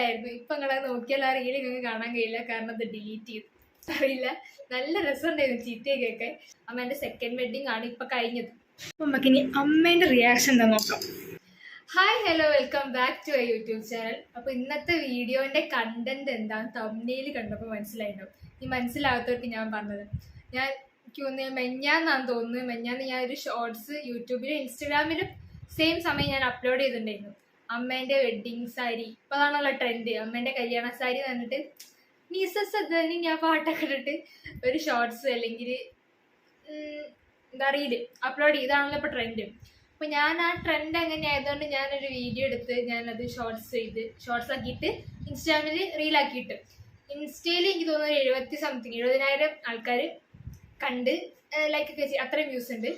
റീലായിരുന്നു ഇപ്പൊ നിങ്ങളെ നോക്കിയാൽ ആ റീൽ നിങ്ങൾക്ക് കാണാൻ കഴിയില്ല. കാരണം അത് ഡിലീറ്റ് ചെയ്തു. അറിയില്ല. നല്ല രസമുണ്ടായിരുന്നു അമ്മ എന്റെ സെക്കൻഡ് വെഡിങ് ആണ് ഇപ്പൊ കഴിഞ്ഞത്. നമുക്ക് ഇനി അമ്മേന്റെ റിയാക്ഷൻ എന്താ നോക്കാം. Hi hello welcome back to I YouTube channel അപ്പൊ ഇന്നത്തെ വീഡിയോന്റെ കണ്ടന്റ് എന്താന്ന് തമ്മിയിൽ കണ്ടപ്പോൾ മനസ്സിലായിട്ടുണ്ടാവും ഈ മനസ്സിലാകത്തോട്ട് ഞാൻ പറഞ്ഞത്. ഞാൻ എനിക്ക് തോന്നുന്നു മെഞ്ഞാന്നാന്ന് തോന്നുന്നു. മെഞ്ഞാന്ന് ഞാൻ ഒരു ഷോർട്സ് യൂട്യൂബിലും ഇൻസ്റ്റഗ്രാമിലും സെയിം സമയം ഞാൻ അപ്ലോഡ് ചെയ്തിട്ടുണ്ടായിരുന്നു. അമ്മേന്റെ വെഡിങ് സാരി ഇപ്പൊ അതാണല്ലോ ട്രെൻഡ് അമ്മേന്റെ കല്യാണ സാരി തന്നിട്ട് നീസസ് അതിന് ഞാൻ പാട്ടൊക്കെ ഇട്ടിട്ട് ഒരു ഷോർട്സ് അല്ലെങ്കിൽ എന്താ അറിയില്ല അപ്ലോഡ് ചെയ്താണല്ലോ ഇപ്പൊ ട്രെൻഡ് അപ്പൊ ഞാൻ ആ ട്രെൻഡ് അങ്ങനെ ആയതുകൊണ്ട് ഒരു വീഡിയോ എടുത്ത് അത് ഷോർട്സ് ചെയ്ത് ഷോർട്സ് ആക്കിയിട്ട് ഇൻസ്റ്റാഗ്രാമിൽ റീലാക്കിയിട്ട് ഇൻസ്റ്റയിൽ എനിക്ക് തോന്നുന്നു എഴുപത്തി സംതിങ് എഴുപതിനായിരം ആൾക്കാർ കണ്ട് ലൈക്ക് ഒക്കെ ചെയ്ത് അത്രയും വ്യൂസ് ഉണ്ട്.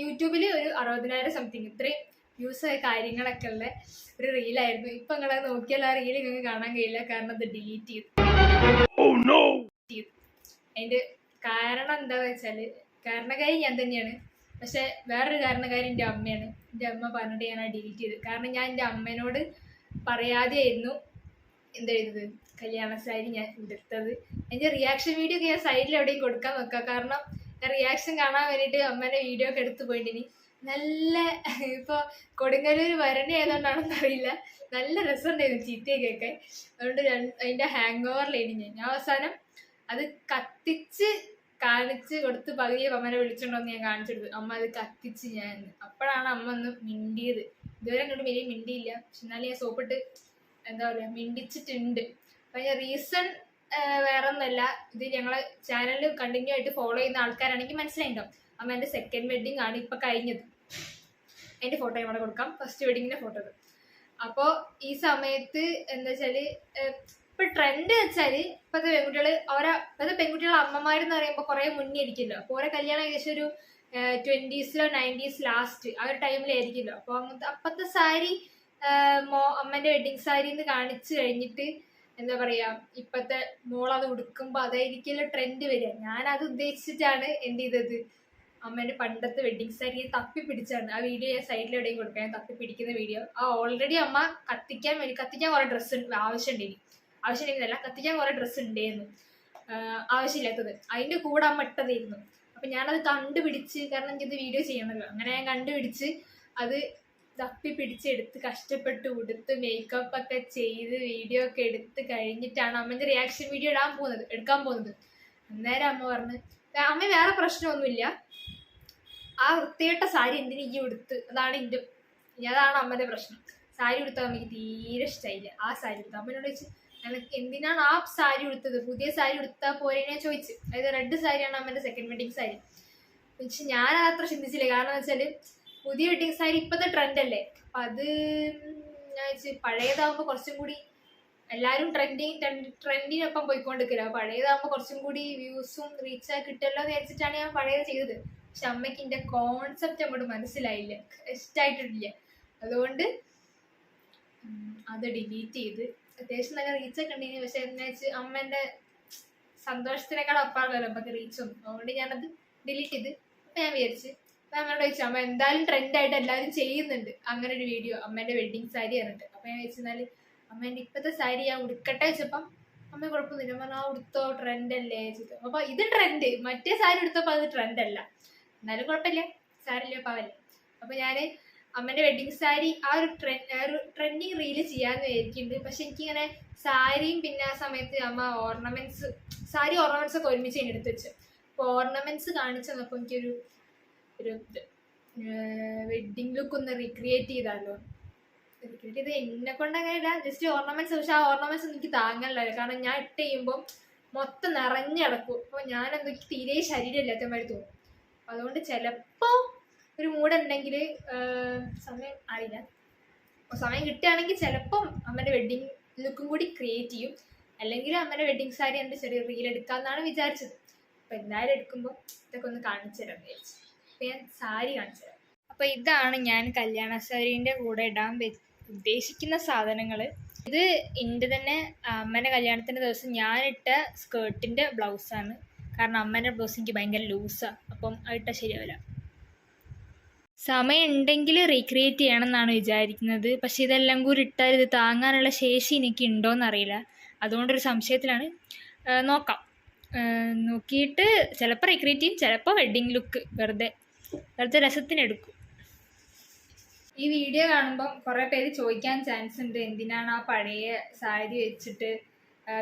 യൂട്യൂബിൽ ഒരു അറുപതിനായിരം സംതിങ് ഇത്രയും വ്യൂസ് കാര്യങ്ങളൊക്കെ ഉള്ള ഒരു റീലായിരുന്നു ഇപ്പൊ നിങ്ങളെ നോക്കിയാൽ ആ റീൽ നിങ്ങൾക്ക് കാണാൻ കഴിയില്ല. കാരണം അത് ഡിലീറ്റ് ചെയ്തു. ചെയ്തു അതിന്റെ കാരണം എന്താ വെച്ചാൽ കാരണക്കാരി ഞാൻ തന്നെയാണ്. പക്ഷെ വേറൊരു കാരണക്കാരി എന്റെ അമ്മയാണ്. എന്റെ അമ്മ പറഞ്ഞിട്ട് ഞാൻ ആ ഡിലീറ്റ് ചെയ്തു. കാരണം ഞാൻ എന്റെ അമ്മേനോട് പറയാതെ ആയിരുന്നു എന്താ ചെയ്തത്? കല്യാണ സാരി ഞാൻ എടുത്തത് എന്റെ റിയാക്ഷൻ വീഡിയോ ഒക്കെ ഞാൻ സൈഡിൽ എവിടെയും കൊടുക്കാൻ നോക്കാം കാരണം ഞാൻ റിയാക്ഷൻ കാണാൻ വേണ്ടിയിട്ട് അമ്മേന്റെ വീഡിയോ ഒക്കെ എടുത്തു പോയിട്ടിനി. നല്ല ഇപ്പോൾ കൊടുങ്ങല്ലൂർ വരണി ആയതുകൊണ്ടാണെന്ന് അറിയില്ല. നല്ല രസമുണ്ടായിരുന്നു ചീത്തയൊക്കെ. അതുകൊണ്ട് അതിന്റെ ഹാങ് ഓവറിലായിരുന്നു ഞാൻ ഞാൻ അവസാനം അത് കത്തിച്ച് കാണിച്ച് കൊടുത്ത് പകുതിയെ അമ്മനെ വിളിച്ചോണ്ടോന്ന് ഞാൻ കാണിച്ചെടുത്തു അമ്മ അത് കത്തിച്ച് ഞാൻ അപ്പോഴാണ് അമ്മ ഒന്ന് മിണ്ടിയത്. ഇതുവരെ അങ്ങോട്ട് വലിയ മിണ്ടിയില്ല. പക്ഷെ എന്നാലും ഞാൻ സോപ്പിട്ട് എന്താ പറയുക മിണ്ടിച്ചിട്ടുണ്ട്. അപ്പം ഞാൻ റീസൺ വേറെ ഒന്നല്ല ഇത് ഞങ്ങളെ ചാനൽ കണ്ടിന്യൂ ആയിട്ട് ഫോളോ ചെയ്യുന്ന ആൾക്കാരാണെങ്കിൽ മനസ്സിലായിട്ടുണ്ടാവും അമ്മ എന്റെ സെക്കൻഡ് വെഡിങ് ആണ് ഇപ്പം കഴിഞ്ഞത്. അതിന്റെ ഫോട്ടോ ഇവിടെ കൊടുക്കാം. ഫസ്റ്റ് വെഡിങ്ങിന്റെ ഫോട്ടോ അപ്പോൾ ഈ സമയത്ത് എന്താ വെച്ചാൽ ഇപ്പൊ ട്രെൻഡ് വെച്ചാൽ ഇപ്പത്തെ പെൺകുട്ടികൾ ഓരോ ഇപ്പത്തെ പെൺകുട്ടികളെ അമ്മമാരെന്ന് പറയുമ്പോൾ കുറെ മുന്നേ ഇരിക്കുമല്ലോ അപ്പോൾ ഓരോ കല്യാണം ഏകദേശം ഒരു ട്വന്റീസിലോ നയന്റീസ് ലാസ്റ്റ് ആ ഒരു ടൈമിലായിരിക്കുമല്ലോ അപ്പോൾ അങ്ങനത്തെ അപ്പത്തെ സാരി മോ അമ്മന്റെ വെഡിങ് സാരി എന്ന് കാണിച്ചു കഴിഞ്ഞിട്ട് എന്താ പറയാ ഇപ്പത്തെ മോൾ അത് ഉടുക്കുമ്പോൾ അതായിരിക്കുമല്ലോ ട്രെൻഡ് വരിക. ഞാൻ അത് ഉദ്ദേശിച്ചിട്ടാണ് എന്ത് ചെയ്തത്? അമ്മേന്റെ പണ്ടത്തെ വെഡിങ് സാരി തപ്പി പിടിച്ചാണ്. ആ വീഡിയോ ഞാൻ സൈഡിൽ എവിടെയും കൊടുക്കാൻ തപ്പി പിടിക്കുന്ന വീഡിയോ ആ ഓൾറെഡി അമ്മ കത്തിക്കാൻ വേണ്ടി കത്തിക്കാൻ കുറെ ഡ്രസ്സ് ആവശ്യമുണ്ടെങ്കിൽ ആവശ്യമുണ്ടെങ്കിലല്ല കത്തിക്കാൻ കുറെ ഡ്രസ്സ് ഉണ്ടായിരുന്നു ആവശ്യമില്ലാത്തത്. അതിന്റെ കൂടെ അമ്മ ഇട്ടതായിരുന്നു. അപ്പൊ ഞാനത് കണ്ടുപിടിച്ച് കാരണം എനിക്കത് വീഡിയോ ചെയ്യണമല്ലോ. അങ്ങനെ ഞാൻ കണ്ടുപിടിച്ച് അത് തപ്പി പിടിച്ചെടുത്ത് കഷ്ടപ്പെട്ട് ഉടുത്ത് മേക്കപ്പ് ഒക്കെ ചെയ്ത് വീഡിയോ ഒക്കെ എടുത്ത് കഴിഞ്ഞിട്ടാണ് അമ്മന്റെ റിയാക്ഷൻ വീഡിയോ ഇടാൻ പോകുന്നത് എടുക്കാൻ പോകുന്നത്. അന്നേരം അമ്മ പറഞ്ഞു അമ്മ വേറെ പ്രശ്നമൊന്നുമില്ല. ആ വൃത്തികെട്ട സാരി എന്തിനു ഈ ഉടുത്ത്? അതാണ് എന്റെ അതാണ് അമ്മന്റെ പ്രശ്നം. സാരി ഉടുത്താൽ അമ്മയ്ക്ക് തീരെ ഇഷ്ടമായില്ല ആ സാരി ഉടുത്ത അമ്മനോട് ചോദിച്ചു എനിക്ക് എന്തിനാണ് ആ സാരി ഉടുത്തത്? പുതിയ സാരി ഉടുത്താൽ പോരേനെ ചോദിച്ചു. അതായത് റെഡ് സാരിയാണ് അമ്മന്റെ സെക്കൻഡ് വെഡിങ് സാരി. പക്ഷെ ഞാൻ അത്ര ചിന്തിച്ചില്ല. കാരണം വെച്ചാൽ പുതിയ വെഡിങ് സാരി ഇപ്പോഴത്തെ ട്രെൻഡ് അല്ലേ? അപ്പൊ അത് ഞാൻ വെച്ച് പഴയതാകുമ്പോൾ കുറച്ചും കൂടി എല്ലാവരും ട്രെൻഡിങ് ട്രെൻഡിനൊപ്പം പോയിക്കൊണ്ടിരിക്കില്ല? പഴയതാകുമ്പോൾ കുറച്ചും കൂടി വ്യൂസും റീച്ചാ കിട്ടുമല്ലോ എന്ന് വിചാരിച്ചിട്ടാണ് ഞാൻ പഴയത് ചെയ്തത്. പക്ഷെ അമ്മയ്ക്ക് കോൺസെപ്റ്റ് അങ്ങോട്ട് മനസ്സിലായില്ല. ഇഷ്ടായിട്ടില്ല അതുകൊണ്ട് അത് ഡിലീറ്റ് ചെയ്ത്. അത്യാവശ്യം നല്ല റീച്ചൊക്കെ ഉണ്ടെങ്കിൽ പക്ഷെ എന്താ വെച്ച് അമ്മേന്റെ സന്തോഷത്തിനേക്കാൾ അപ്പാണല്ലോ നമുക്ക് റീച്ചും അതുകൊണ്ട് ഞാനത് ഡിലീറ്റ് ചെയ്ത്. അപ്പം ഞാൻ വിചാരിച്ച് അപ്പം അമ്മയോട് ചോദിച്ചു അമ്മ എന്തായാലും ട്രെൻഡായിട്ട് എല്ലാവരും ചെയ്യുന്നുണ്ട്. അങ്ങനെ ഒരു വീഡിയോ അമ്മേന്റെ വെഡിങ് സാരി പറഞ്ഞിട്ട്. അപ്പം ഞാൻ വെച്ചാൽ അമ്മേന്റെ ഇപ്പോഴത്തെ സാരി ഞാൻ ഉടുക്കട്ടെ? വെച്ചപ്പം അമ്മ കുഴപ്പമൊന്നുമില്ല. അമ്മ ആ ഉടുത്തോ ട്രെൻഡ് അല്ലേ? അപ്പൊ ഇത് ട്രെൻഡ് മറ്റേ സാരി ഉടുത്തപ്പോൾ അത് ട്രെൻഡ് അല്ല. എന്നാലും കുഴപ്പമില്ല. സാരില്ല പാവല്ലേ അപ്പൊ ഞാൻ അമ്മന്റെ വെഡിങ് സാരി ആ ഒരു ട്രെൻഡ് ട്രെൻഡിങ് റീൽ ചെയ്യാന്ന് വിചാരിക്കുന്നുണ്ട് പക്ഷെ എനിക്കിങ്ങനെ സാരിയും പിന്നെ ആ സമയത്ത് അമ്മ ഓർണമെന്റ്സ് സാരി ഓർണമെന്റ്സ് ഒക്കെ ഒരുമിച്ച് ഞാൻ എടുത്ത് വെച്ചു. അപ്പോൾ ഓർണമെന്റ്സ് കാണിച്ചു തന്നപ്പോൾ എനിക്കൊരു ഒരു വെഡിങ് ലുക്ക് ഒന്ന് റീക്രിയേറ്റ് ചെയ്താലോ. റീക്രിയേറ്റ് ചെയ്ത് എന്നെ കൊണ്ട് അങ്ങനെയല്ല ജസ്റ്റ് ഓർണമെന്റ്സ് പക്ഷെ ആ ഓർണമെന്റ്സ് എനിക്ക് താങ്ങാനില്ല. കാരണം ഞാൻ ഇട്ട് ചെയ്യുമ്പോൾ മൊത്തം നിറഞ്ഞടക്കും അപ്പോൾ ഞാൻ എന്തൊക്കെ തീരെ ശരീരമില്ലാത്ത മാതിരി തോന്നും. അതുകൊണ്ട് ചിലപ്പോ ഒരു മൂഡ് ഉണ്ടെങ്കിൽ സമയം അപ്പോൾ സമയം കിട്ടുകയാണെങ്കിൽ ചിലപ്പം അമ്മയുടെ വെഡിങ് ലുക്കും കൂടി ക്രിയേറ്റ് ചെയ്യും. അല്ലെങ്കിൽ അമ്മയുടെ വെഡിങ് സാരി എന്റെ ചെറിയ റീൽ എടുക്കാമെന്നാണ് വിചാരിച്ചത്. അപ്പോൾ എന്തായാലും എടുക്കുമ്പോൾ ഇതൊക്കെ ഒന്ന് കാണിച്ചു തരാം വിചാരിച്ചു. അപ്പോൾ ഞാൻ സാരി കാണിച്ചു തരാം. അപ്പോൾ ഇതാണ് ഞാൻ കല്യാണ സാരീന്റെ കൂടെ ഇടാൻ ഉദ്ദേശിക്കുന്ന സാധനങ്ങൾ ഇത് എന്റെ തന്നെ അമ്മേന്റെ കല്യാണത്തിന്റെ ദിവസം ഞാനിട്ട സ്കേർട്ടിന്റെ ബ്ലൗസാണ് കാരണം അമ്മേന്റെ ബ്ലൗസ് എനിക്ക് ഭയങ്കര ലൂസാണ് അപ്പം അതിട്ട ശരിയാവില്ല. സമയമുണ്ടെങ്കിൽ റീക്രിയേറ്റ് ചെയ്യണം എന്നാണ് വിചാരിക്കുന്നത്. പക്ഷേ ഇതെല്ലാം കൂടി ഇട്ടാൽ ഇത് താങ്ങാനുള്ള ശേഷി എനിക്ക് ഉണ്ടോയെന്നറിയില്ല അതുകൊണ്ടൊരു സംശയത്തിലാണ്. നോക്കാം. നോക്കിയിട്ട് ചിലപ്പോൾ റീക്രിയേറ്റ് ചെയ്യും ചിലപ്പോൾ വെഡ്ഡിങ് ലുക്ക് വെറുതെ വെറുതെ രസത്തിനെടുക്കും ഈ വീഡിയോ കാണുമ്പം കുറേ പേര് ചോദിക്കാൻ ചാൻസ് ഉണ്ട്. എന്തിനാണ് ആ പഴയ സാരി വെച്ചിട്ട്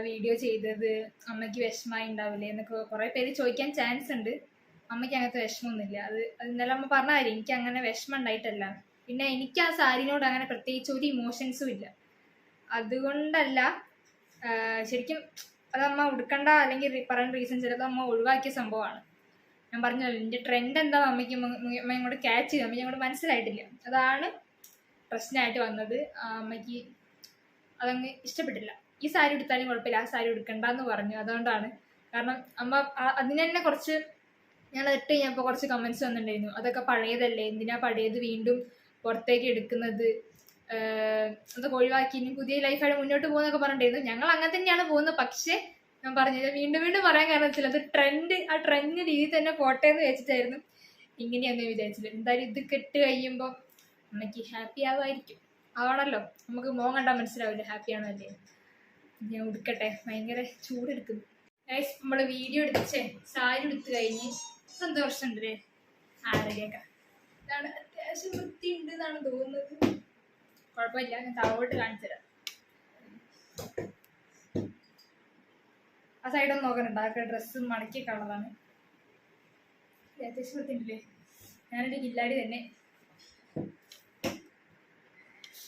വീഡിയോ ചെയ്തത്. അമ്മയ്ക്ക് വിഷമമായി ഉണ്ടാവില്ലേ എന്നൊക്കെ കുറേ പേര് ചോദിക്കാൻ ചാൻസ് ഉണ്ട്. അമ്മയ്ക്ക് അങ്ങനത്തെ വിഷമമൊന്നുമില്ല. അത് അത് ഇന്നലെ അമ്മ പറഞ്ഞ കാര്യം എനിക്ക് അങ്ങനെ വിഷമം ഉണ്ടായിട്ടല്ല. പിന്നെ എനിക്ക് ആ സാരിനോട് അങ്ങനെ പ്രത്യേകിച്ച് ഒരു ഇമോഷൻസും ഇല്ല. അതുകൊണ്ടല്ല ശരിക്കും അത് അമ്മ ഉടുക്കണ്ട അല്ലെങ്കിൽ പറയുന്ന റീസൺ ചിലപ്പോൾ അമ്മ ഒഴിവാക്കിയ സംഭവമാണ്. ഞാൻ പറഞ്ഞല്ലോ എന്റെ ട്രെൻഡ് എന്താ അമ്മയ്ക്ക് അമ്മ ഇങ്ങോട്ട് ക്യാച്ച് ചെയ്തു. അമ്മയ്ക്ക് അങ്ങോട്ട് മനസ്സിലായിട്ടില്ല. അതാണ് പ്രശ്നമായിട്ട് വന്നത്. അമ്മയ്ക്ക് അതങ്ങ് ഇഷ്ടപ്പെട്ടില്ല. ഈ സാരി എടുത്താലും കുഴപ്പമില്ല ആ സാരി ഉടുക്കണ്ടെന്ന് പറഞ്ഞു. അതുകൊണ്ടാണ്. കാരണം അമ്മ അതിന് തന്നെ കുറച്ച് ഞാൻ ഇട്ട് കഴിഞ്ഞപ്പോൾ കുറച്ച് കമൻസ് വന്നിട്ടുണ്ടായിരുന്നു. അതൊക്കെ പഴയതല്ലേ? എന്തിനാ പഴയത് വീണ്ടും പുറത്തേക്ക് എടുക്കുന്നത്? അതൊക്കെ ഒഴിവാക്കി. ഇനി പുതിയ ലൈഫായിട്ട് മുന്നോട്ട് പോകുന്നൊക്കെ പറഞ്ഞിട്ടുണ്ടായിരുന്നു. ഞങ്ങൾ അങ്ങനെ തന്നെയാണ് പോകുന്നത്. പക്ഷേ ഞാൻ പറഞ്ഞത് വീണ്ടും വീണ്ടും പറയാൻ കാരണം വെച്ചാൽ അത് ട്രെൻഡ് ആ ട്രെൻഡ് രീതി തന്നെ പോട്ടെ എന്ന് വെച്ചിട്ടായിരുന്നു ഇങ്ങനെയൊന്നും വിചാരിച്ചില്ല എന്തായാലും ഇത് കെട്ട് കഴിയുമ്പോൾ അമ്മയ്ക്ക് ഹാപ്പി ആവുമായിരിക്കും. ആവണല്ലോ നമുക്ക് മോൻ കണ്ടാൽ മനസ്സിലാവില്ല? ഹാപ്പി ആണോ അല്ലേ? ഞാൻ ഉടുക്കട്ടെ. ഭയങ്കര ചൂടെടുക്കുന്നു. ഗൈസ് നമ്മൾ വീഡിയോ എടുത്തേ സാരി എടുത്തു കഴിഞ്ഞ് സന്തോഷമുണ്ട് അല്ലേ ആരോഗ്യമൊക്കെ ഇതാണ് അത്യാവശ്യം വൃത്തിയുണ്ട് എന്നാണ് തോന്നുന്നത്. കുഴപ്പമില്ല ഞാൻ താഴോട്ട് കാണിച്ചു തരാം. ആ സൈഡൊന്നും നോക്കണ്ട അതൊക്കെ ഡ്രസ്സ് മടക്കിയ കളറാണ് അത്യാവശ്യം വൃത്തിയുണ്ടല്ലേ? ഞാനൊരു കില്ലാടി തന്നെ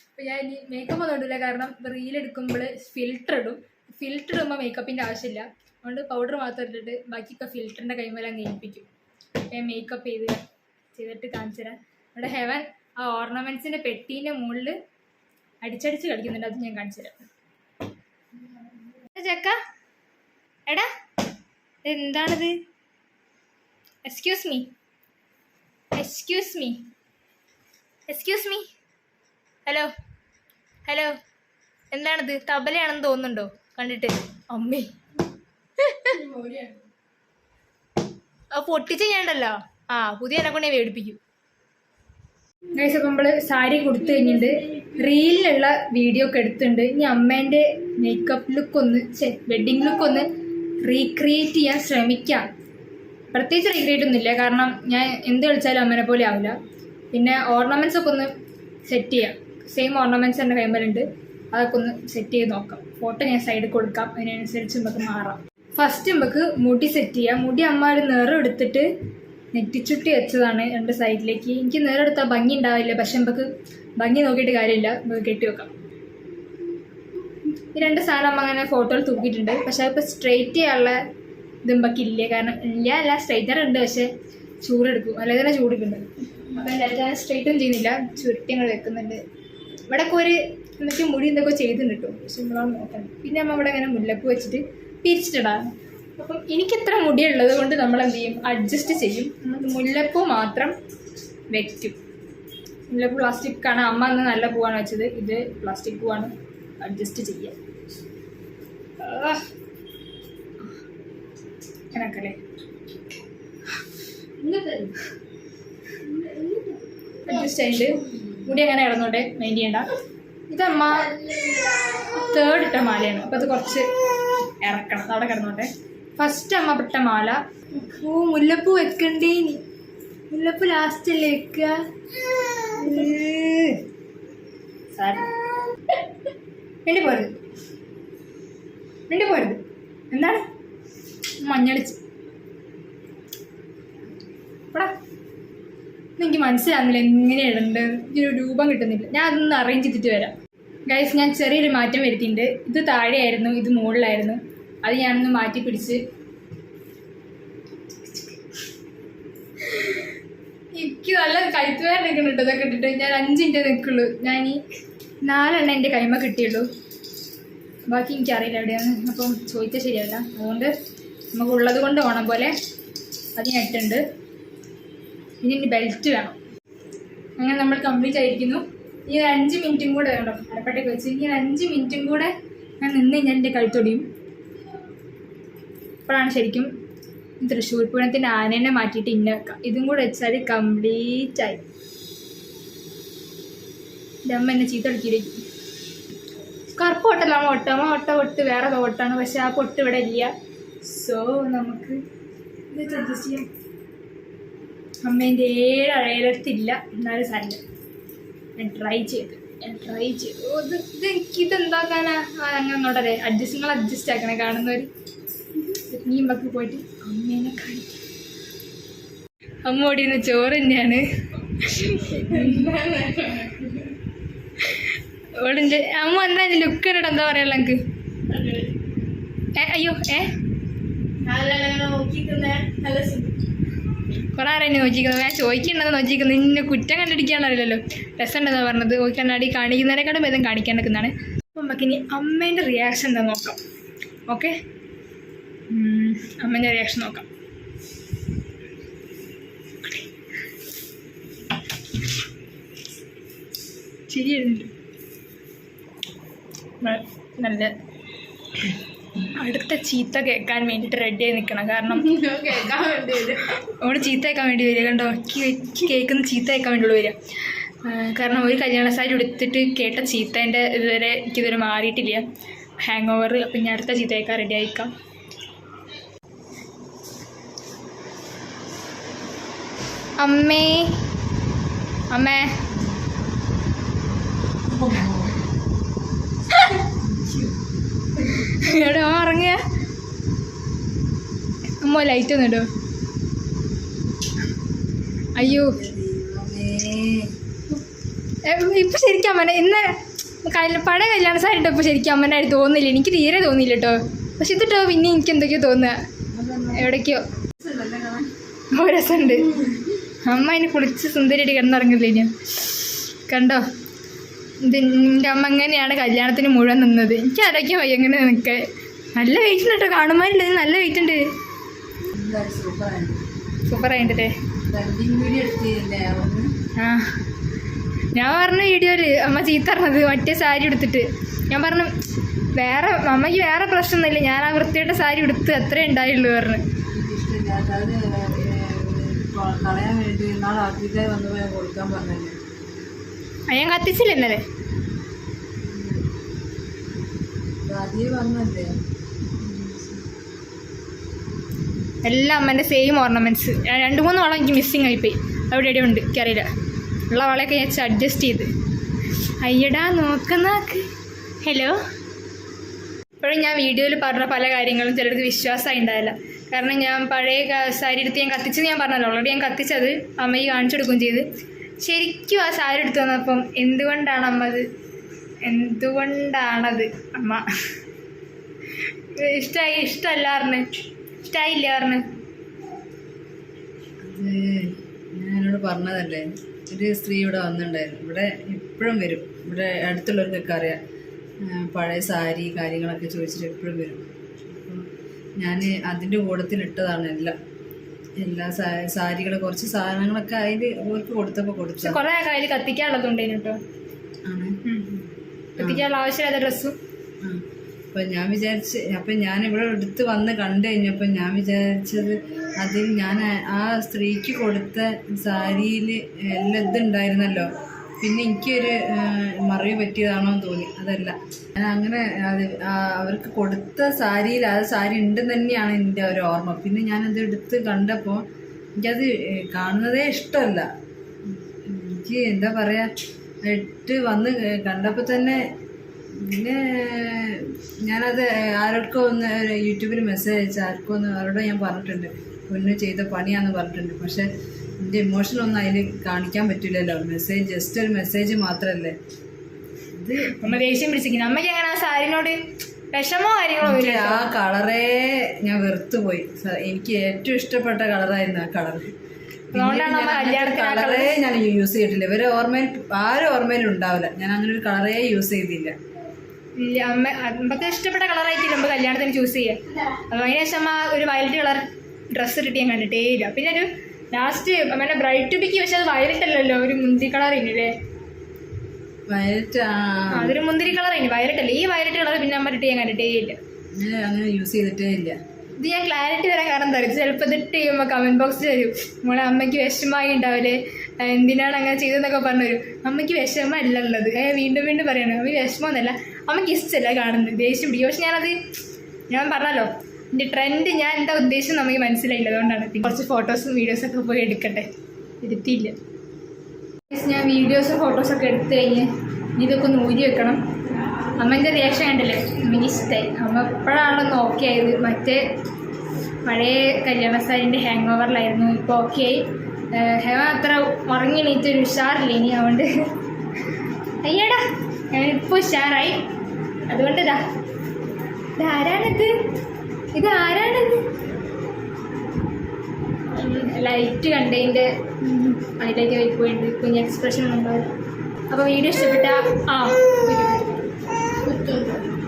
അപ്പൊ ഞാൻ ഇനി മേക്കപ്പ് ഒന്നും ഇടില്ല കാരണം റീൽ എടുക്കുമ്പോൾ ഫിൽറ്റർ ഇടും. ഫിൽറ്റർ ഇടുമ്പോൾ മേക്കപ്പിന്റെ ആവശ്യമില്ല അതുകൊണ്ട് പൗഡർ മാത്രം ഇട്ടിട്ട് ബാക്കിയൊക്കെ ഫിൽറ്ററിന്റെ കൈമേലെ അങ്ങ് ഏൽപ്പിക്കും. ഞാൻ മേക്കപ്പ് ചെയ്ത് ചെയ്തിട്ട് കാണിച്ചു തരാം. ഇവിടെ ഹെവൻ ആ ഓർണമെന്റ്സിന്റെ പെട്ടീന്റെ മുകളിൽ അടിച്ചടിച്ച് കളിക്കുന്നുണ്ട്. അത് ഞാൻ കാണിച്ചു തരാം. ചക്ക. എടാ എന്താണിത് excuse me excuse me excuse me hello hello എന്താണിത്? തബലയാണെന്ന് തോന്നുന്നുണ്ടോ? കണ്ടിട്ട്. അമ്മി. ആ പൊട്ടിച്ച് ഞാനുണ്ടല്ലോ ആ പുതിയ എന്നെ കൊണ്ടേ മേടിപ്പിക്കും നമ്മൾ സാരി കൊടുത്തു കഴിഞ്ഞിട്ടുണ്ട് റീലിലുള്ള വീഡിയോ ഒക്കെ എടുത്തിട്ടുണ്ട് ഇനി അമ്മേന്റെ മേക്കപ്പ് ലുക്ക് ഒന്ന് വെഡിങ് ലുക്ക് ഒന്ന് റീക്രിയേറ്റ് ചെയ്യാൻ ശ്രമിക്കാം. പ്രത്യേകിച്ച് റീക്രിയേറ്റ് ഒന്നുമില്ല. കാരണം ഞാൻ എന്ത് കളിച്ചാലും അമ്മേനെ പോലെ ആവില്ല. പിന്നെ ഓർണമെന്റ്സ് ഒക്കെ ഒന്ന് സെറ്റ് ചെയ്യാം. സെയിം ഓർണമെന്റ്സ് എന്റെ കൈമലുണ്ട് അതൊക്കെ ഒന്ന് സെറ്റ് ചെയ്ത് നോക്കാം. ഫോട്ടോ ഞാൻ സൈഡിൽ കൊടുക്കാം. അതിനനുസരിച്ച് നമുക്ക് മാറാം. ഫസ്റ്റ് നമുക്ക് മുടി സെറ്റ് ചെയ്യാം. മുടി അമ്മ ഒരു നിറം എടുത്തിട്ട് നെറ്റിച്ചുട്ടി വെച്ചതാണ് രണ്ട് സൈഡിലേക്ക് എനിക്ക് നിറം എടുത്താൽ ഭംഗി ഉണ്ടാവില്ല. പക്ഷെ നമുക്ക് ഭംഗി നോക്കിയിട്ട് കാര്യമില്ല. നമുക്ക് കെട്ടി വെക്കാം. ഈ രണ്ട് സാധനം അമ്മ അങ്ങനെ ഫോട്ടോയിൽ തൂക്കിയിട്ടുണ്ട്. പക്ഷെ അതിപ്പോൾ സ്ട്രെയിറ്റ് ചെയ്യാനുള്ള ഇത് ഇല്ല. കാരണം ഇല്ല അല്ല സ്ട്രെയിറ്റർ ഉണ്ട്. പക്ഷെ ചൂടെടുക്കും. അല്ലെങ്കിൽ തന്നെ ചൂടെടുക്കുന്നുണ്ട് അപ്പം എല്ലാവരും സ്ട്രെയിറ്റും ചെയ്യുന്നില്ല. ചുരുട്ടി ഞങ്ങൾ വെക്കുന്നുണ്ട്. ഇവിടെ ഒക്കെ ഒരു എന്നിട്ട് മുടി എന്തൊക്കെ ചെയ്തിട്ടുണ്ട് കേട്ടോ പക്ഷെ നമ്മളാണ് നോക്കണം പിന്നെ നമ്മൾ ഇവിടെ ഇങ്ങനെ മുല്ലപ്പ് വെച്ചിട്ട് പിരിച്ചിട്ടിടാം. അപ്പം എനിക്ക് ഇത്ര മുടിയുള്ളത് കൊണ്ട് നമ്മൾ എന്ത് ചെയ്യും? അഡ്ജസ്റ്റ് ചെയ്യും. നമുക്ക് മുല്ലപ്പൂ മാത്രം വെക്കും. മുല്ലപ്പൂ പ്ലാസ്റ്റിക് ആണ് അമ്മ അന്ന് നല്ല പൂവാണ് വെച്ചത്. ഇത് പ്ലാസ്റ്റിക് പൂവാണ്. അഡ്ജസ്റ്റ് ചെയ്യാം. കണക്കല്ലേ അഡ്ജസ്റ്റ് ആയിട്ട് മുടി അങ്ങനെ കിടന്നോട്ടെ? മൈൻഡ് ചെയ്യണ്ട. ഇതമ്മ തേർഡ് ഇട്ട മാലയാണ്. അപ്പം അത് കുറച്ച് ഇറക്കണം. അവിടെ കിടന്നോട്ടെ. ഫസ്റ്റ് അമ്മ പെട്ട മാല. ഓ മുല്ലപ്പൂ വെക്കണ്ടേ ഇനി? മുല്ലപ്പൂ ലാസ്റ്റ് അല്ലേ വെക്കുക? വേണ്ടി പോരുത്. വേണ്ടി പോരുത്. എന്താണ്? മഞ്ഞളിച്ച്. എനിക്ക് മനസ്സിലാകുന്നില്ല എങ്ങനെ ഇടണ്ട് ഒരു രൂപം കിട്ടുന്നില്ല. ഞാൻ അതൊന്ന് അറേഞ്ച് ചെയ്തിട്ട് വരാം. ഗൈസ് ഞാൻ ചെറിയൊരു മാറ്റം വരുത്തിയിട്ടുണ്ട്. ഇത് താഴെയായിരുന്നു ഇത് മുകളിലായിരുന്നു. അത് ഞാനൊന്ന് മാറ്റി പിടിച്ച്. എനിക്ക് നല്ല കഴുത്തുവേദന നിൽക്കുന്നുണ്ട് ഇതൊക്കെ ഇട്ടിട്ട് ഞാൻ അഞ്ച് മിനിറ്റ് നിൽക്കുള്ളൂ. ഞാൻ ഈ നാലെണ്ണം എന്റെ കൈമ കിട്ടിയുള്ളൂ. ബാക്കി എനിക്കറിയില്ല എവിടെയാണ്. അപ്പം ചോദിച്ചാൽ ശരിയല്ല അതുകൊണ്ട് നമുക്ക് ഉള്ളത് കൊണ്ട് ഓണം പോലെ അത് ഞാൻ ഇട്ടുണ്ട് ഇനി ഇനി ബെൽറ്റ് വേണം. അങ്ങനെ നമ്മൾ കംപ്ലീറ്റ് ആയിരിക്കുന്നു. ഈ ഒരു അഞ്ച് മിനിറ്റും കൂടെ വേണം അരപ്പട്ടയ്ക്ക് വെച്ച്. ഈ ഒരു അഞ്ച് മിനിറ്റും കൂടെ ഞാൻ നിന്ന് കഴിഞ്ഞാൽ എന്റെ കഴുത്തൊടിയും ഇപ്പോഴാണ് ശരിക്കും തൃശ്ശൂർ പൂരത്തിന്റെ ആനേനെ മാറ്റിയിട്ട് ഇന്ന വെക്കാം ഇതും കൂടെ വെച്ചാൽ കംപ്ലീറ്റ് ആയി. അമ്മ എന്നെ ചീത്ത അടുക്കിയിരിക്കും കറുപ്പ് പൊട്ടല്ല ഒട്ട അമ്മ ഒട്ട പൊട്ട് വേറെ പൊട്ടാണ്. പക്ഷെ ആ പൊട്ട് ഇവിടെ ഇല്ല. സോ നമുക്ക് ഇത് അഡ്ജസ്റ്റ് ചെയ്യാം. അമ്മേന്റെ ഏഴ് അഴയിലത്തില്ല എന്നാലും സല്ല ഞാൻ ട്രൈ ചെയ്ത്. ഞാൻ ട്രൈ ചെയ്തു. ഇത് ഇത് എനിക്ക് ഇത് എന്താക്കാനാ ആ, അങ്ങനെ നോട്ടല്ലേ അഡ്ജസ്റ്റ് നിങ്ങൾ അഡ്ജസ്റ്റ് ആക്കണേ കാണുന്നവർ നീ നമുക്ക് പോയിട്ട് അമ്മേനെ കാണിക്കും. അമ്മ ഓടിയുന്ന ചോറ് തന്നെയാണ്. ഓടിന്റെ അമ്മ എന്താ ലുക്ക് കണ്ടിട്ട് എന്താ പറയാനുള്ള എനിക്ക് ഏ അയ്യോ ഏ? കുറെ ആരെന്നെ നോക്കിക്കുന്നത് ഞാൻ ചോദിക്കണ്ടെന്ന് നോക്കിക്കുന്നത് നിന്നെ കുറ്റം കണ്ടിരിക്കാനറിയില്ലല്ലോ രസമുണ്ടെന്നാണ് പറഞ്ഞത്. ഓ കാണിക്കുന്നതിനെക്കാളും ഭേദം കാണിക്കാൻ നിൽക്കുന്നതാണ് അപ്പം നമുക്ക് ഇനി അമ്മേന്റെ റിയാക്ഷൻ എന്താ നോക്കാം. ഓക്കെ അമ്മേന്റെ റിയാക്ഷൻ നോക്കാം. ശരിയായിരുന്നു നല്ല അടുത്ത ചീത്ത കേൾക്കാൻ വേണ്ടിയിട്ട് റെഡി ആയി നിൽക്കണം കാരണം നമ്മൾ ചീത്ത കേൾക്കാൻ വേണ്ടി വരിക. കണ്ടോ? കേൾക്കുന്ന ചീത്ത കേൾക്കാൻ വേണ്ടിയുള്ള വരിക. കാരണം ഒരു കല്യാണ സാരി എടുത്തിട്ട് കേട്ട ചീത്തേന്റെ ഇതുവരെ എനിക്കിതുവരെ മാറിയിട്ടില്ല. ഹാങ് ഓവർ അപ്പം ഞാൻ അടുത്ത ചീത്ത കേൾക്കാൻ റെഡി ആയിക്കാം. അമ്മേ. അമ്മേ എവിടെ ഉറങ്ങിയ അമ്മ ലൈറ്റ് ഒന്നും ഇടോ. അയ്യോ. ഇപ്പൊ ശരിക്കും അമ്മനെ ഇന്ന് പഴയ കല്യാണ സാരി ഇട്ടോ ഇപ്പൊ ശരിക്കും അമ്മനെ ആയിട്ട് തോന്നില്ല എനിക്ക് തീരെ തോന്നിയില്ല കേട്ടോ പക്ഷെ ഇതിട്ടോ പിന്നെ എനിക്ക് എന്തൊക്കെയോ തോന്നുക. എവിടേക്കോ. ഓ രസമുണ്ട്. അമ്മ അതിന് കുളിച്ച് സുന്ദരിയായിട്ട് കിടന്നിറങ്ങില്ലേ ഞാൻ കണ്ടോ? എന്റെ അമ്മ എങ്ങനെയാണ് കല്യാണത്തിന് മുഴുവൻ നിന്നത്? എനിക്ക് അടയ്ക്കാൻ വയ്യ എങ്ങനെ നിൽക്കേ നല്ല വെയിറ്റ് ഉണ്ട് കേട്ടോ കാണുമ്പോൾ നല്ല വെയിറ്റ് ഉണ്ട്. സൂപ്പർ ആയിട്ടേ ആ. ഞാൻ പറഞ്ഞ വീഡിയോയിൽ അമ്മ ചീത്ത പറഞ്ഞത് മറ്റേ സാരി എടുത്തിട്ട്. ഞാൻ പറഞ്ഞു വേറെ അമ്മയ്ക്ക് വേറെ പ്രശ്നമൊന്നുമില്ല. ഞാൻ ആ വൃത്തിയുടെ സാരി എടുത്ത് അത്രേ ഉണ്ടായുള്ളൂ പറഞ്ഞു. കളയാൻ വേണ്ടി നാളെ ആദ്യത്തെ വന്നപ്പോൾ ഞാൻ കൊടുക്കാൻ കത്തിച്ചില്ല ഇന്നലെ? വന്നല്ലേ? എല്ലാം അമ്മേന്റെ സെയിം ഓർണമെന്റ്സ് രണ്ട് മൂന്ന് വളം എനിക്ക് മിസ്സിങ് ആയിപ്പോയി അവിടെ എവിടെ ഉണ്ട് എനിക്കറിയില്ല ഉള്ള വളയൊക്കെ ഞാൻ അഡ്ജസ്റ്റ് ചെയ്ത്. അയ്യടാ നോക്കുന്നാക്ക് ഹലോ ഇപ്പോഴും ഞാൻ വീഡിയോയിൽ പറഞ്ഞ പല കാര്യങ്ങളും ചിലർക്ക് വിശ്വാസമായി ഉണ്ടായില്ല കാരണം ഞാൻ പഴയ സാരി എടുത്ത് ഞാൻ കത്തിച്ചത് ഞാൻ പറഞ്ഞല്ലോ. ഓൾറെഡി ഞാൻ കത്തിച്ചത് അമ്മയ്ക്ക് കാണിച്ചു കൊടുക്കുകയും ചെയ്ത്. ശരിക്കും ആ സാരി എടുത്തു വന്നപ്പം എന്തുകൊണ്ടാണ് അമ്മ അത് എന്തുകൊണ്ടാണത് അമ്മ? ഇഷ്ടമായി ഇഷ്ടമല്ല പറഞ്ഞ്. പറഞ്ഞു ഞാനോട് പറഞ്ഞതല്ലേ ഒരു സ്ത്രീ ഇവിടെ വന്നിട്ടുണ്ടായിരുന്നു ഇവിടെ ഇപ്പോഴും വരും ഇവിടെ അടുത്തുള്ളവർക്കൊക്കെ അറിയാം. പഴയ സാരി കാര്യങ്ങളൊക്കെ ചോദിച്ചിട്ട് എപ്പോഴും വരും. അപ്പം ഞാൻ അതിന്റെ കൂടത്തിലിട്ടതാണ് ഇട്ടതാണ് എല്ലാം. എല്ലാ സാരികൾ കുറച്ച് സാധനങ്ങളൊക്കെ അതിൽ അവർക്ക് കൊടുത്തപ്പോൾ കൊടുത്തു. കുറേ കയ്യിൽ കത്തിക്കാനുള്ളതുണ്ടേനു കേട്ടോ ആണ്. കത്തിക്കാനുള്ള ആവശ്യമില്ലാത്ത ഡ്രസ്സും. അപ്പൊ ഞാൻ വിചാരിച്ച് അപ്പം ഞാൻ ഇവിടെ എടുത്ത് വന്ന് കണ്ടു കഴിഞ്ഞപ്പോൾ ഞാൻ വിചാരിച്ചത് അതിൽ ഞാൻ ആ- സ്ത്രീക്ക് കൊടുത്ത സാരിയിൽ എല്ലാം ഇതുണ്ടായിരുന്നല്ലോ. പിന്നെ എനിക്കൊരു മറവി പറ്റിയതാണോ എന്ന് തോന്നി. അതല്ല. ഞാൻ അങ്ങനെ അത് അവർക്ക് കൊടുത്ത സാരിയിൽ ആ സാരി ഉണ്ടെന്ന് തന്നെയാണ് എന്റെ ഒരു ഓർമ്മ. പിന്നെ ഞാനത് എടുത്ത് കണ്ടപ്പോൾ എനിക്കത് കാണുന്നതേ ഇഷ്ടമല്ല. എനിക്ക് എന്താ പറയുക ഇട്ട് വന്ന് കണ്ടപ്പോൾ തന്നെ പിന്നെ ഞാനത് ആരോടൊക്കെ ഒന്ന് യൂട്യൂബിൽ മെസ്സേജ് അയച്ച ആർക്കോ ഒന്ന് ആരോടും ഞാൻ പറഞ്ഞിട്ടുണ്ട്. പൊന്നു ചെയ്ത പണിയാന്ന് പറഞ്ഞിട്ടുണ്ട്. പക്ഷെ എന്റെ ഇമോഷനൊന്നും അതിൽ കാണിക്കാൻ പറ്റില്ലല്ലോ. മെസ്സേജ് ജസ്റ്റ് ഒരു മെസ്സേജ് മാത്രമല്ലേ ഇത് അമ്മ ദേഷ്യം പിടിച്ചിരിക്കുന്നു. അമ്മയ്ക്ക് അങ്ങനെ ആ സാരിനോട് വിഷമോ കാര്യങ്ങളോ ഇല്ല ആ കളറേ ഞാൻ വെറുത്തു പോയി. എനിക്ക് ഏറ്റവും ഇഷ്ടപ്പെട്ട കളറായിരുന്നു ആ കളർ കളറേ ഞാൻ യൂസ് ചെയ്തിട്ടില്ല. ഇവരെ ഓർമ്മയിൽ ആരും ഓർമ്മയിലും ഉണ്ടാവില്ല ഞാൻ അങ്ങനെ ഒരു കളറേ യൂസ് ചെയ്തില്ല. ഇല്ല അമ്മ നമുക്ക് ഇഷ്ടപ്പെട്ട കളറായിട്ട് നമുക്ക് കല്യാണത്തിന് ചൂസ് ചെയ്യാം അപ്പോൾ അതിന് ശേഷം അമ്മ ഒരു വയലറ്റ് കളർ ഡ്രസ്സ് ഇട്ടിട്ട് ഞാൻ കണ്ടിട്ടേ ഇല്ല. പിന്നെ ഒരു ലാസ്റ്റ് അമ്മേന്റെ ബ്രൈറ്റ് പിക്ക് പക്ഷെ അത് വയലറ്റ് അല്ലല്ലോ ഒരു മുന്തിരി കളർ ഇല്ലേ വയലറ്റ് ആ. ആ, അതൊരു മുന്തിരി കളർ ഇനി വയലറ്റ് അല്ല? ഈ വയലറ്റ് കളർ പിന്നെ അമ്മ ഇട്ട് ഞാൻ കണ്ടിട്ടേ ഇല്ല. അങ്ങനെ യൂസ് ചെയ്തിട്ടേ ഇല്ല. ഇത് ഞാൻ ക്ലാരിറ്റി വരാൻ കാരണം തരും ചിലപ്പോൾ ഇതിട്ട് ചെയ്യുമ്പോൾ കമന്റ് ബോക്സിൽ തരും നമ്മളെ അമ്മയ്ക്ക് വിഷമമായി ഉണ്ടാവില്ലേ? "ആ, എന്തിനാണ് അങ്ങനെ ചെയ്തതെന്നൊക്കെ പറഞ്ഞു വരും അമ്മയ്ക്ക് വിഷമമല്ല ഉള്ളത്. ഏ വീണ്ടും വീണ്ടും പറയണം അമ്മ വിഷമമൊന്നുമല്ല. അമ്മയ്ക്ക് ഇഷ്ടമല്ല കാണുന്നത്. ദേഷ്യം പിടിക്കും. പക്ഷെ ഞാനത് ഞാൻ പറഞ്ഞല്ലോ എന്റെ ട്രെൻഡ് ഞാൻ എന്താ ഉദ്ദേശം നമുക്ക് മനസ്സിലായില്ല. അതുകൊണ്ടാണ് കുറച്ച് ഫോട്ടോസും വീഡിയോസൊക്കെ പോയി എടുക്കട്ടെ. എടുത്തില്ല ഞാൻ വീഡിയോസും ഫോട്ടോസൊക്കെ എടുത്തു കഴിഞ്ഞ് ഇതൊക്കെ ഒന്ന് ഊരി വെക്കണം. അമ്മന്റെ റിയാക്ഷൻ കണ്ടല്ലേ? അമ്മയ്ക്ക് ഇഷ്ടമായി അമ്മ എപ്പോഴാണൊന്ന് ഓക്കെ ആയത്. മറ്റേ പഴയ കല്യാണ സാരിന്റെ ഹാങ് ഓവറിലായിരുന്നു ഇപ്പോൾ ഓക്കെ ആയി. ഹേമ അത്ര ഉറങ്ങി എണീറ്റ് ഒരു ഉഷാറില്ല ഇനി അതുകൊണ്ട്. അയ്യടാ ഞാനിപ്പോൾ ഉഷാറായി. അതുകൊണ്ട് ഇതാ ഇത് ആരാണിത് ഇത് ആരാണിത്? ലൈറ്റ് കണ്ടതിന്റെ അതിലേക്ക് പോയിട്ടുണ്ട് കുഞ്ഞ് എക്സ്പ്രഷൻ ഉണ്ടാവില്ല അപ്പോൾ വീഡിയോ ഇഷ്ടപ്പെട്ട ആ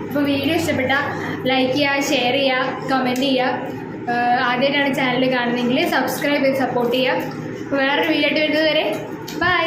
അപ്പോൾ വീഡിയോ ഇഷ്ടപ്പെട്ട ലൈക്ക് ചെയ്യുക ഷെയർ ചെയ്യുക കമന്റ് ചെയ്യുക ആദ്യമായിട്ടാണ് ചാനൽ കാണുന്നതെങ്കിൽ സബ്സ്ക്രൈബ് ചെയ്ത് സപ്പോർട്ട് ചെയ്യുക വേറൊരു വീഡിയോ ആയിട്ട് വരുന്നത് വരെ. ബൈ